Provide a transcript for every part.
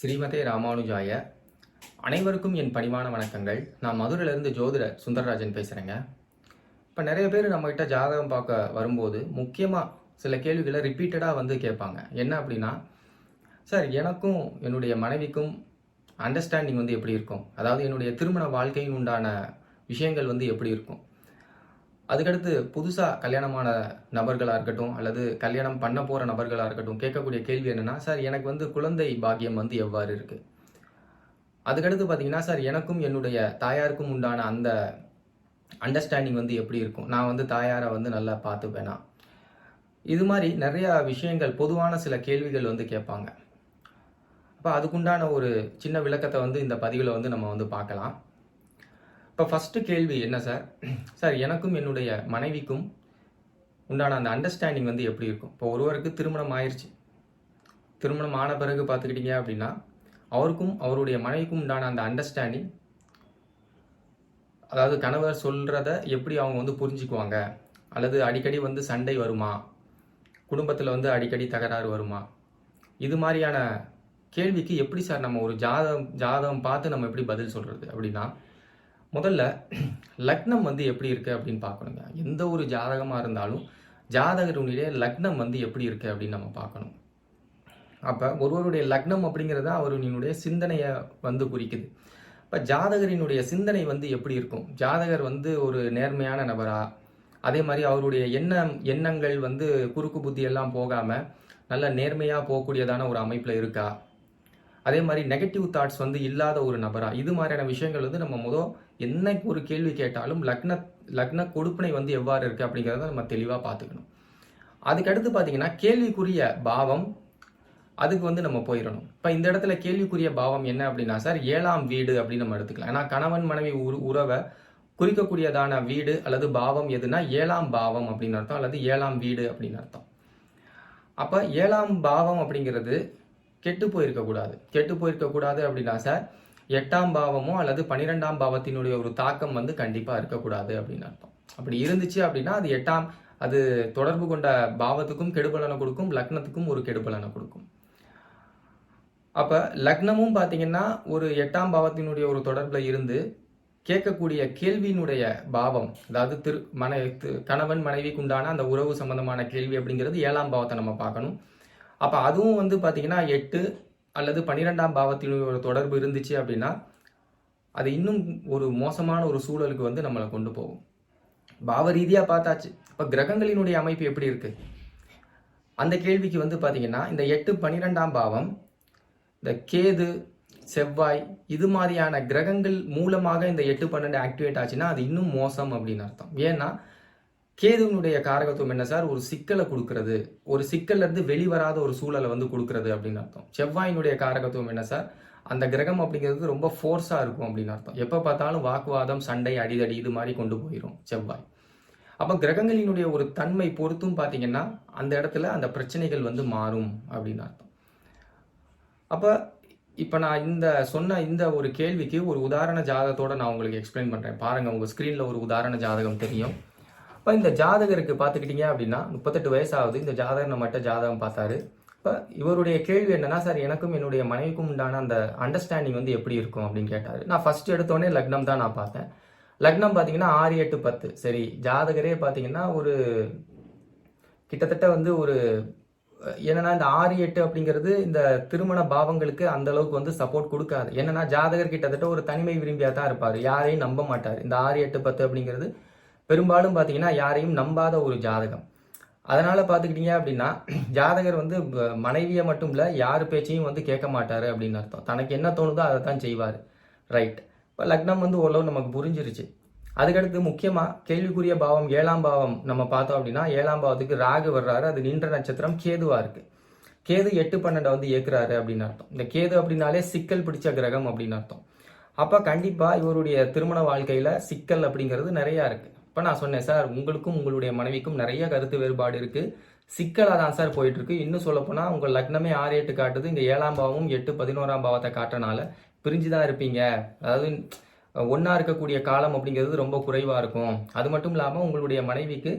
ஸ்ரீமதே ராமானுஜாய. அனைவருக்கும் என் பணிவான வணக்கங்கள். நான் மதுரையிலேருந்து ஜோதிடர் சுந்தரராஜன் பேசுகிறேங்க இப்போ நிறைய பேர் நம்மகிட்ட ஜாதகம் பார்க்க வரும்போது முக்கியமாக சில கேள்விகளை ரிப்பீட்டடாக வந்து கேட்பாங்க. என்ன அப்படின்னா சார் எனக்கும் என்னுடைய மனைவிக்கும் அண்டர்ஸ்டாண்டிங் வந்து எப்படி இருக்கும்? அதாவது என்னுடைய திருமண வாழ்க்கையின் உண்டான விஷயங்கள் வந்து எப்படி இருக்கும்? அதுக்கடுத்து புதுசாக கல்யாணமான நபர்களாக இருக்கட்டும் அல்லது கல்யாணம் பண்ண போகிற நபர்களாக இருக்கட்டும் கேட்கக்கூடிய கேள்வி என்னென்னா சார் எனக்கு வந்து குழந்தை பாக்கியம் வந்து எவ்வாறு இருக்குது அதுக்கடுத்து பார்த்தீங்கன்னா சார் எனக்கும் என்னுடைய தாயாருக்கும் உண்டான அந்த அண்டர்ஸ்டாண்டிங் வந்து எப்படி இருக்கும்? நான் வந்து தாயாரை வந்து நல்லா பார்த்துப்பேனா? இது மாதிரி நிறையா விஷயங்கள் பொதுவான சில கேள்விகள் வந்து கேட்பாங்க. அப்போ அதுக்குண்டான ஒரு சின்ன விளக்கத்தை வந்து இந்த பதிவில் வந்து நம்ம வந்து பார்க்கலாம். இப்போ ஃபஸ்ட்டு கேள்வி என்ன சார் சார் எனக்கும் என்னுடைய மனைவிக்கும் உண்டான அந்த அண்டர்ஸ்டாண்டிங் வந்து எப்படி இருக்கும்? இப்போ ஒருவருக்கு திருமணம் ஆயிடுச்சு திருமணம் ஆன பிறகு பார்த்துக்கிட்டீங்க அப்படின்னா அவருக்கும் அவருடைய மனைவிக்கும் உண்டான அந்த அண்டர்ஸ்டாண்டிங் அதாவது கணவர் சொல்கிறத எப்படி அவங்க வந்து புரிஞ்சுக்குவாங்க? அல்லது அடிக்கடி வந்து சண்டை வருமா? குடும்பத்தில் வந்து அடிக்கடி தகராறு வருமா? இது மாதிரியான கேள்விக்கு எப்படி சார் நம்ம ஒரு ஜாதகம் ஜாதகம் பார்த்து நம்ம எப்படி பதில் சொல்கிறது அப்படின்னா முதல்ல லக்னம் வந்து எப்படி இருக்குது அப்படின்னு பார்க்கணுங்க. எந்த ஒரு ஜாதகமாக இருந்தாலும் ஜாதகருடைய லக்னம் வந்து எப்படி இருக்குது அப்படின்னு நம்ம பார்க்கணும். அப்போ ஒருவருடைய லக்னம் அப்படிங்கிறத அவருடைய சிந்தனையை வந்து குறிக்குது. இப்போ ஜாதகரினுடைய சிந்தனை வந்து எப்படி இருக்கும்? ஜாதகர் வந்து ஒரு நேர்மையான நபரா? அதே மாதிரி அவருடைய எண்ணம் எண்ணங்கள் வந்து குறுக்கு புத்தி எல்லாம் போகாமல் நல்ல நேர்மையாக போகக்கூடியதான ஒரு அமைப்பில் இருக்கா? அதே மாதிரி நெகட்டிவ் தாட்ஸ் வந்து இல்லாத ஒரு நபரா? இது மாதிரியான விஷயங்கள் வந்து நம்ம முதல் என்ன ஒரு கேள்வி கேட்டாலும் லக்ன லக்ன கொடுப்பினை வந்து எவ்வாறு இருக்குது அப்படிங்கிறத நம்ம தெளிவாக பார்த்துக்கணும். அதுக்கடுத்து பார்த்தீங்கன்னா கேள்விக்குரிய பாவம் அதுக்கு வந்து நம்ம போயிடணும். இப்போ இந்த இடத்துல கேள்விக்குரிய பாவம் என்ன அப்படின்னா சார் ஏழாம் வீடு அப்படின்னு நம்ம எடுத்துக்கலாம். ஏன்னா கணவன் மனைவி உரு உறவை குறிக்கக்கூடியதான வீடு அல்லது பாவம் எதுனா ஏழாம் பாவம் அப்படின்னு அர்த்தம் அல்லது ஏழாம் வீடு அப்படின்னு அர்த்தம். அப்போ ஏழாம் பாவம் அப்படிங்கிறது கெட்டு போயிருக்கக்கூடாது கெட்டு போயிருக்கக்கூடாது அப்படின்னா சார் எட்டாம் பாவமோ அல்லது பன்னிரெண்டாம் பாவத்தினுடைய ஒரு தாக்கம் வந்து கண்டிப்பாக இருக்கக்கூடாது அப்படின்னு அர்த்தம். அப்படி இருந்துச்சு அப்படின்னா அது எட்டாம் அது தொடர்பு கொண்ட பாவத்துக்கும் கெடுபலனை கொடுக்கும் லக்னத்துக்கும் ஒரு கெடுபலனை கொடுக்கும். அப்போ லக்னமும் பார்த்தீங்கன்னா ஒரு எட்டாம் பாவத்தினுடைய ஒரு தொடர்பில் இருந்து கேட்கக்கூடிய கேள்வியினுடைய பாவம் அதாவது திரு மனை கணவன் மனைவிக்குண்டான அந்த உறவு சம்பந்தமான கேள்வி அப்படிங்கிறது ஏழாம் பாவத்தை நம்ம பார்க்கணும். அப்போ அதுவும் வந்து பார்த்திங்கன்னா எட்டு அல்லது பன்னிரெண்டாம் பாவத்தினுடைய ஒரு தொடர்பு இருந்துச்சு அப்படின்னா அது இன்னும் ஒரு மோசமான ஒரு சூழலுக்கு வந்து நம்மளை கொண்டு போகும். பாவ ரீதியாக பார்த்தாச்சு. இப்போ கிரகங்களினுடைய அமைப்பு எப்படி இருக்குது அந்த கேள்விக்கு வந்து பார்த்திங்கன்னா இந்த எட்டு பன்னிரெண்டாம் பாவம் இந்த கேது செவ்வாய் இது மாதிரியான கிரகங்கள் மூலமாக இந்த எட்டு பன்னெண்டு ஆக்டிவேட் ஆச்சுன்னா அது இன்னும் மோசம் அப்படின்னு அர்த்தம். ஏன்னா கேதுவனுடைய காரகத்துவம் என்ன சார்? ஒரு சிக்கலை கொடுக்கறது. ஒரு சிக்கல்ல இருந்து வெளிவராத ஒரு சூழலை வந்து கொடுக்கறது அப்படின்னு அர்த்தம். செவ்வாயினுடைய காரகத்துவம் என்ன சார்? அந்த கிரகம் அப்படிங்கிறது ரொம்ப ஃபோர்ஸாக இருக்கும் அப்படின்னு அர்த்தம். எப்போ பார்த்தாலும் வாக்குவாதம் சண்டை அடிதடி இது மாதிரி கொண்டு போயிடும் செவ்வாய். அப்போ கிரகங்களினுடைய ஒரு தன்மை பொறுத்தும் பார்த்தீங்கன்னா அந்த இடத்துல அந்த பிரச்சனைகள் வந்து மாறும் அப்படின்னு அர்த்தம். அப்போ இப்போ நான் இந்த சொன்ன இந்த ஒரு கேள்விக்கு ஒரு உதாரண ஜாதகத்தோட நான் உங்களுக்கு எக்ஸ்பிளைன் பண்ணுறேன் பாருங்கள் உங்கள் ஸ்க்ரீனில் ஒரு உதாரண ஜாதகம் தெரியும். இப்போ இந்த ஜாதகருக்கு பார்த்துக்கிட்டீங்க அப்படின்னா முப்பத்தெட்டு வயசாகுது இந்த ஜாதகர் நம்மகிட்ட ஜாதகம் பார்த்தாரு. இப்போ இவருடைய கேள்வி என்னன்னா சார் எனக்கும் என்னுடைய மனைவிக்கும் உண்டான அந்த அண்டர்ஸ்டாண்டிங் வந்து எப்படி இருக்கும்? அப்படின்னு கேட்டார். நான் ஃபர்ஸ்ட் எடுத்தோடனே லக்னம் தான் நான் பார்த்தேன். லக்னம் பார்த்தீங்கன்னா ஆறு எட்டு பத்து. சரி ஜாதகரே பார்த்தீங்கன்னா ஒரு கிட்டத்தட்ட வந்து ஒரு என்னன்னா இந்த ஆறு எட்டு அப்படிங்கிறது இந்த திருமண பாவங்களுக்கு அந்த அளவுக்கு வந்து சப்போர்ட் கொடுக்காது. என்னன்னா ஜாதகர் கிட்டத்தட்ட ஒரு தனிமை விரும்பியா தான் இருப்பார். யாரையும் நம்ப மாட்டார். இந்த ஆறு எட்டு பத்து அப்படிங்கிறது பெரும்பாலும் பார்த்தீங்கன்னா யாரையும் நம்பாத ஒரு ஜாதகம். அதனால் பார்த்துக்கிட்டீங்க அப்படின்னா ஜாதகர் வந்து மனைவியை மட்டும் இல்லை யார் பேச்சையும் வந்து கேட்க மாட்டார் அப்படின்னு அர்த்தம். தனக்கு என்ன தோணுதோ அதை தான் செய்வார். ரைட் இப்போ லக்னம் வந்து ஓரளவு நமக்கு புரிஞ்சிருச்சு. அதுக்கடுத்து முக்கியமாக கேள்விக்குரிய பாவம் ஏழாம் பாவம் நம்ம பார்த்தோம் அப்படின்னா ஏழாம் பாவத்துக்கு ராகு வர்றாரு அது நின்ற நட்சத்திரம் கேதுவாக இருக்குது கேது எட்டு பன்னெண்டை வந்து ஏற்கிறாரு அப்படின்னு அர்த்தம். இந்த கேது அப்படின்னாலே சிக்கல் பிடிச்ச கிரகம் அப்படின்னு அர்த்தம். அப்போ கண்டிப்பாக இவருடைய திருமண வாழ்க்கையில் சிக்கல் அப்படிங்கிறது நிறையா இருக்குது இப்போ நான் சொன்னேன் சார் உங்களுக்கும் உங்களுடைய மனைவிக்கும் நிறைய கருத்து வேறுபாடு இருக்குது சிக்கலாக தான் சார் போயிட்டு இருக்கு. இன்னும் சொல்லப்போனால் உங்கள் லக்னமே ஆறு எட்டு காட்டுது. இந்த ஏழாம் பாவமும் எட்டு பதினோராம் பாவத்தை காட்டுறனால பிரிஞ்சு தான் இருப்பீங்க. அதாவது ஒன்றா இருக்கக்கூடிய காலம் அப்படிங்கிறது ரொம்ப குறைவாக இருக்கும். அது மட்டும் இல்லாமல் உங்களுடைய மனைவிக்கு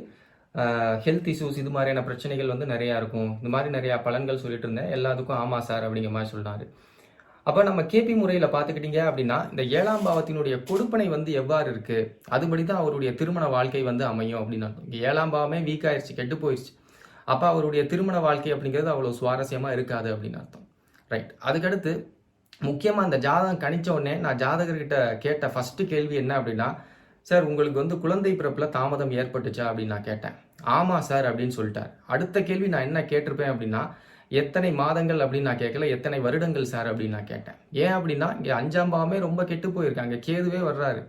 ஹெல்த் இஷ்யூஸ் இது மாதிரியான பிரச்சனைகள் வந்து நிறையா இருக்கும். இந்த மாதிரி நிறையா பலன்கள் சொல்லிட்டு இருந்தேன். எல்லாத்துக்கும் ஆமாம் சார் அப்படிங்கிற மாதிரி சொன்னார் அப்போ நம்ம கேபி முறையில் பார்த்துக்கிட்டீங்க அப்படின்னா இந்த ஏழாம் பாவத்தினுடைய கொடுப்பனை வந்து எவ்வாறு இருக்குது அதுபடி தான் அவருடைய திருமண வாழ்க்கை வந்து அமையும் அப்படின்னு அர்த்தம். ஏழாம் பாவமே வீக் ஆயிடுச்சு கெட்டு போயிடுச்சு அப்போ அவருடைய திருமண வாழ்க்கை அப்படிங்கிறது அவ்வளோ சுவாரஸ்யமாக இருக்காது அப்படின்னு அர்த்தம். ரைட் அதுக்கடுத்து முக்கியமாக அந்த ஜாதகம் கணிச்ச உடனே நான் ஜாதகர்கிட்ட கேட்ட ஃபஸ்ட்டு கேள்வி என்ன அப்படின்னா சார் உங்களுக்கு வந்து குழந்தை பிறப்பில் தாமதம் ஏற்பட்டுச்சா? அப்படின்னு நான் கேட்டேன். ஆமாம் சார் அப்படின்னு சொல்லிட்டார். அடுத்த கேள்வி நான் என்ன கேட்டிருப்பேன் அப்படின்னா எத்தனை மாதங்கள் அப்படின்னு நான் கேட்கல எத்தனை வருடங்கள் சார் அப்படின்னு நான் கேட்டேன். ஏன் அப்படின்னா இங்கே அஞ்சாம் பாவமே ரொம்ப கெட்டு போயிருக்காங்க கேதுவே வர்றாரு.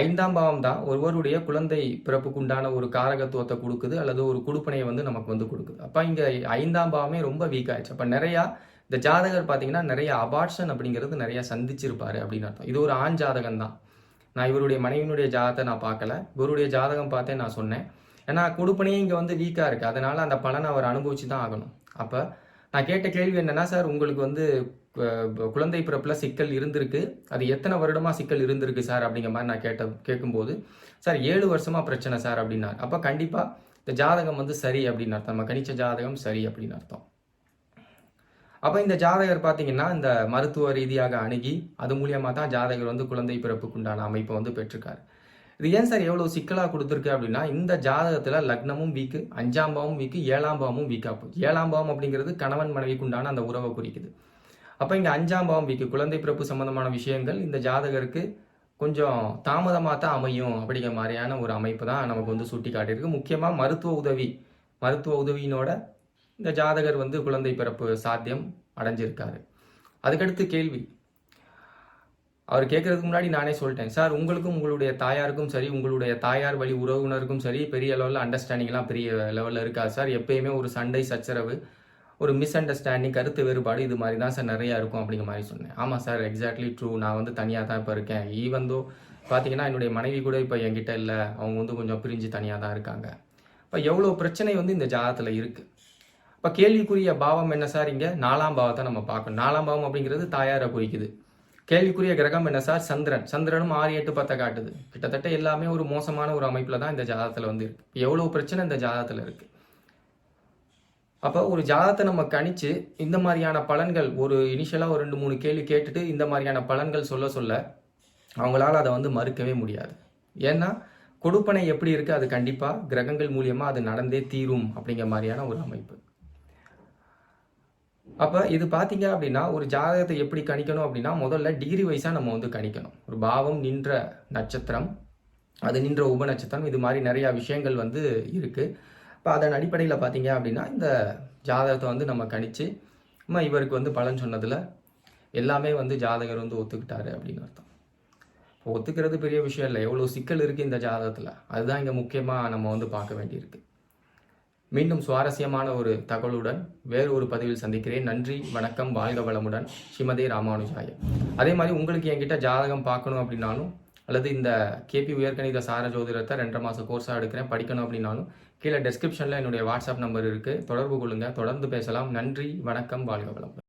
ஐந்தாம் பாவம் தான் ஒருவருடைய குழந்தை பிறப்புக்கு உண்டான ஒரு காரகத்துவத்தை கொடுக்குது அல்லது ஒரு குடுப்பனையை வந்து நமக்கு வந்து கொடுக்குது. அப்போ இங்கே ஐந்தாம் பாவமே ரொம்ப வீக் ஆயிடுச்சு. அப்போ நிறையா இந்த ஜாதகர் பார்த்தீங்கன்னா நிறைய அபார்ஷன் அப்படிங்கிறது நிறையா சந்திச்சிருப்பாரு அப்படின்னு அர்த்தம். இது ஒரு ஆண் ஜாதகம் தான். நான் இவருடைய மனைவியினுடைய ஜாதகத்தை நான் பார்க்கல. இவருடைய ஜாதகம் பார்த்தே நான் சொன்னேன். ஏன்னா கொடுப்பனையே இங்கே வந்து வீக்காக இருக்குது அதனால் அந்த பலனை அவர் அனுபவிச்சு தான் ஆகணும். அப்போ நான் கேட்ட கேள்வி என்னென்னா சார் உங்களுக்கு வந்து குழந்தை பிறப்பில் சிக்கல் இருந்திருக்கு. அது எத்தனை வருடமாக சிக்கல் இருந்திருக்கு சார்? அப்படிங்கிற மாதிரி நான் கேட்ட கேட்கும்போது சார் ஏழு வருஷமாக பிரச்சனை சார் அப்படின்னார். அப்போ கண்டிப்பாக இந்த ஜாதகம் வந்து சரி அப்படின்னு அர்த்தம். நம்ம கணிச்ச ஜாதகம் சரி அப்படின்னு அர்த்தம். அப்போ இந்த ஜாதகர் பார்த்தீங்கன்னா இந்த மருத்துவ ரீதியாக அணுகி அது மூலியமாக தான் ஜாதகர் வந்து குழந்தை பிறப்புக்குண்டான அமைப்பை வந்து பெற்றிருக்காரு. இது ஏன் சார் எவ்வளோ சிக்கலாக கொடுத்துருக்கு அப்படின்னா இந்த ஜாதகத்தில் லக்னமும் வீக்கு அஞ்சாம் பாவமும் வீக்கு ஏழாம் பாவமும் வீக்காக போகுது ஏழாம் பாவம் அப்படிங்கிறது கணவன் மனைவிக்கு உண்டான அந்த உறவை குறிக்குது. அப்போ இங்கே அஞ்சாம் பாவம் வீக்கு குழந்தை பிறப்பு சம்பந்தமான விஷயங்கள் இந்த ஜாதகருக்கு கொஞ்சம் தாமதமாக தான் அமையும் அப்படிங்கிற மாதிரியான ஒரு அமைப்பு தான் நமக்கு வந்து சுட்டி காட்டியிருக்கு முக்கியமாக மருத்துவ உதவி மருத்துவ உதவியினோட இந்த ஜாதகர் வந்து குழந்தை பிறப்பு சாத்தியம் அடைஞ்சிருக்காரு. அதுக்கடுத்து கேள்வி அவர் கேட்கறதுக்கு முன்னாடி நானே சொல்லிட்டேன். சார் உங்களுக்கும் உங்களுடைய தாயாருக்கும் சரி உங்களுடைய தாயார் வழி உறவினருக்கும் சரி பெரிய லெவலில் அண்டர்ஸ்டாண்டிங்லாம் பெரிய லெவலில் இருக்காது சார். எப்பயுமே ஒரு சண்டை சச்சரவு ஒரு மிஸ் அண்டர்ஸ்டாண்டிங் கருத்து வேறுபாடு இது மாதிரி தான் சார் நிறையா இருக்கும் அப்படிங்கிற மாதிரி சொன்னேன். ஆமாம் சார் எக்ஸாக்ட்லி ட்ரூ நான் வந்து தனியாக தான் இப்போ இருக்கேன். ஈவந்தோ பார்த்தீங்கன்னா என்னுடைய மனைவி கூட இப்போ என்கிட்ட இல்லை. அவங்க வந்து கொஞ்சம் பிரிஞ்சு தனியாக தான் இருக்காங்க. இப்போ எவ்வளோ பிரச்சனை வந்து இந்த ஜாதத்தில் இருக்குது இப்போ கேள்விக்குரிய பாவம் என்ன சார் இங்கே? நாலாம் பாவத்தை நம்ம பார்க்கணும். நாலாம் பாவம் அப்படிங்கிறது தாயாரை குறிக்குது. கேள்விக்குரிய கிரகம் என்ன சார்? சந்திரன். சந்திரனும் ஆறு எட்டு பத்தை காட்டுது. கிட்டத்தட்ட எல்லாமே ஒரு மோசமான ஒரு அமைப்பில் தான் இந்த ஜாதகத்தில் வந்து இருக்கு. எவ்வளோ பிரச்சனை இந்த ஜாதகத்தில் இருக்கு. அப்போ ஒரு ஜாதகத்தை நம்ம கணிச்சு இந்த மாதிரியான பலன்கள் ஒரு இனிஷியலாக ஒரு ரெண்டு மூணு கேள்வி கேட்டுட்டு இந்த மாதிரியான பலன்கள் சொல்ல சொல்ல அவங்களால அதை வந்து மறுக்கவே முடியாது. ஏன்னா கொடுப்பனை எப்படி இருக்கு? அது கண்டிப்பாக கிரகங்கள் மூலியமாக அது நடந்தே தீரும் அப்படிங்கிற மாதிரியான ஒரு அமைப்பு. அப்போ இது பார்த்தீங்க அப்படின்னா ஒரு ஜாதகத்தை எப்படி கணிக்கணும் அப்படின்னா முதல்ல டிகிரி வைஸாக நம்ம வந்து கணிக்கணும். ஒரு பாவம் நின்ற நட்சத்திரம் அது நின்ற உப நட்சத்திரம் இது மாதிரி நிறையா விஷயங்கள் வந்து இருக்குது இப்போ அதன் அடிப்படையில் பார்த்தீங்க அப்படின்னா இந்த ஜாதகத்தை வந்து நம்ம கணிச்சு நம்ம இவருக்கு வந்து பலன் சொன்னதில் எல்லாமே வந்து ஜாதகர் வந்து ஒத்துக்கிட்டாரு அப்படின்னு அர்த்தம். இப்போ ஒத்துக்கிறது பெரிய விஷயம் இல்லை எவ்வளோ சிக்கல் இருக்குது இந்த ஜாதகத்தில். அதுதான் இங்கே முக்கியமாக நம்ம வந்து பார்க்க வேண்டியிருக்கு. மீண்டும் சுவாரஸ்யமான ஒரு தகவலுடன் வேறு ஒரு பதிவில் சந்திக்கிறேன். நன்றி வணக்கம் வாழ்க வளமுடன். ஸ்ரீமதே ராமானுஜாய. அதே மாதிரி உங்களுக்கு என்கிட்ட ஜாதகம் பார்க்கணும் அப்படின்னாலும் அல்லது இந்த கேபி உயர்கணித சார ஜோதிடத்தை ரெண்டரை மாதம் கோர்ஸாக எடுக்கிறேன் படிக்கணும் அப்படின்னாலும் கீழே டெஸ்கிரிப்ஷனில் என்னுடைய வாட்ஸ்அப் நம்பர் இருக்குது தொடர்பு கொள்ளுங்கள் தொடர்ந்து பேசலாம். நன்றி வணக்கம் வாழ்க வளமுடன்.